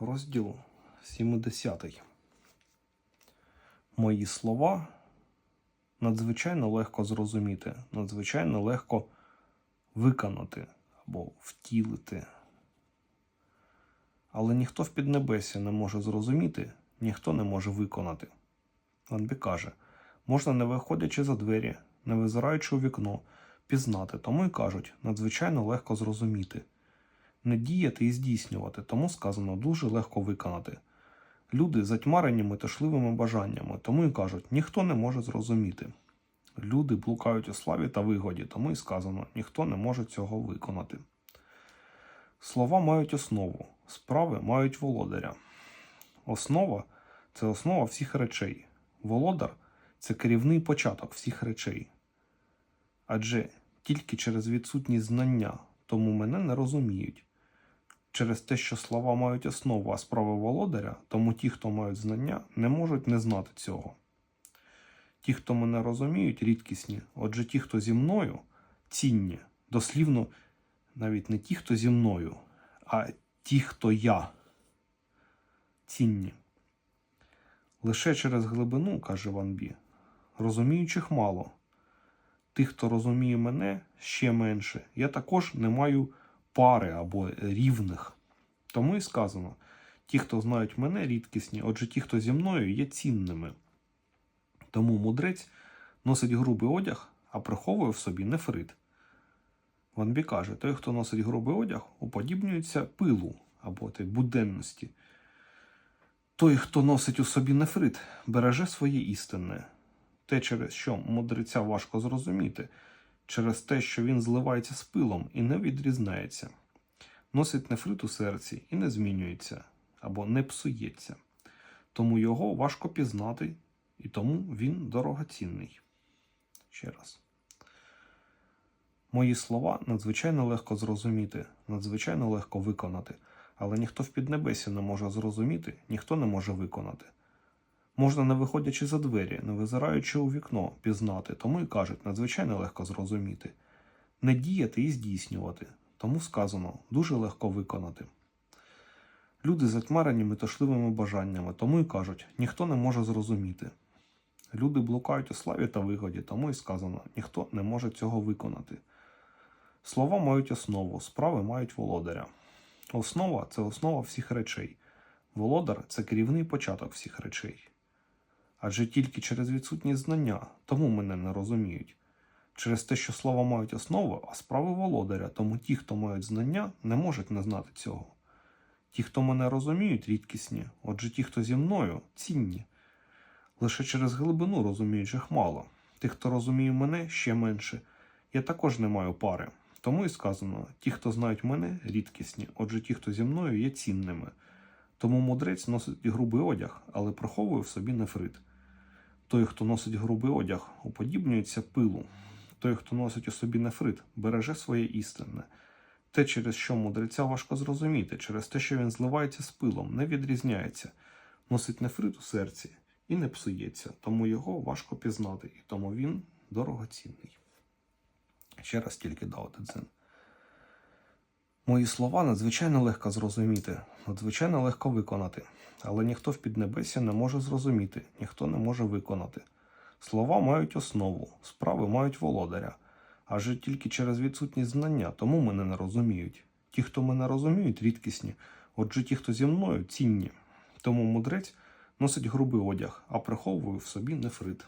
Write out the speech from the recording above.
Розділ 70. Мої слова надзвичайно легко зрозуміти, надзвичайно легко виконати або втілити. Але ніхто в піднебесі не може зрозуміти, ніхто не може виконати. Ланбі каже, можна, не виходячи за двері, не визираючи у вікно, пізнати, тому й кажуть, надзвичайно легко зрозуміти. Не діяти і здійснювати, тому сказано дуже легко виконати. Люди затьмарені метушливими бажаннями, тому й кажуть, ніхто не може зрозуміти. Люди блукають у славі та вигоді, тому й сказано, ніхто не може цього виконати. Слова мають основу, справи мають володаря. Основа це основа всіх речей. Володар це керівний початок всіх речей. Адже тільки через відсутність знання тому мене не розуміють. Через те, що слова мають основу, а справи володаря, тому ті, хто мають знання, не можуть не знати цього. Ті, хто мене розуміють, рідкісні, отже, ті, хто зі мною, цінні, дослівно, навіть не ті, хто зі мною, а ті, хто я, цінні. Лише через глибину, каже Ван Бі, розуміючих мало. Тих, хто розуміє мене, ще менше. Я також не маю пари або рівних. Тому і сказано: ті, хто знають мене, рідкісні, отже, ті, хто зі мною, є цінними. Тому мудрець носить грубий одяг, а приховує в собі нефрит. Ванбі каже, той, хто носить грубий одяг, уподібнюється пилу або ти, буденності. Той, хто носить у собі нефрит, береже своє істинне. Те, через що мудреця важко зрозуміти, через те, що він зливається з пилом і не відрізняється, носить нефрит у серці і не змінюється або не псується. Тому його важко пізнати, і тому він дорогоцінний. Ще раз. Мої слова надзвичайно легко зрозуміти, надзвичайно легко виконати, але ніхто в піднебесі не може зрозуміти, ніхто не може виконати. Можна, не виходячи за двері, не визираючи у вікно, пізнати, тому й кажуть, надзвичайно легко зрозуміти. Не діяти і здійснювати, тому сказано дуже легко виконати. Люди затьмарені метушливими бажаннями, тому й кажуть, ніхто не може зрозуміти. Люди блукають у славі та вигоді, тому й сказано, ніхто не може цього виконати. Слова мають основу, справи мають володаря. Основа це основа всіх речей. Володар це керівний початок всіх речей. Адже тільки через відсутність знання, тому мене не розуміють. Через те, що слова мають основу, а справи володаря, тому ті, хто мають знання, не можуть не знати цього. Ті, хто мене розуміють, рідкісні, отже ті, хто зі мною, цінні. Лише через глибину розуміючих мало. Тих, хто розуміє мене, ще менше. Я також не маю пари. Тому і сказано: ті, хто знають мене, рідкісні, отже ті, хто зі мною, є цінними. Тому мудрець носить грубий одяг, але приховує в собі нефрит. Той, хто носить грубий одяг, уподібнюється пилу. Той, хто носить у собі нефрит, береже своє істинне. Те, через що мудреця важко зрозуміти, через те, що він зливається з пилом, не відрізняється, носить нефрит у серці і не псується, тому його важко пізнати, і тому він дорогоцінний. Ще раз тільки дав дзин. Мої слова надзвичайно легко зрозуміти, надзвичайно легко виконати, але ніхто в піднебесі не може зрозуміти, ніхто не може виконати. Слова мають основу, справи мають володаря, адже тільки через відсутність знання, тому мене не розуміють. Ті, хто мене розуміють, рідкісні, отже ті, хто зі мною, цінні. Тому мудрець носить грубий одяг, а приховує в собі нефрит.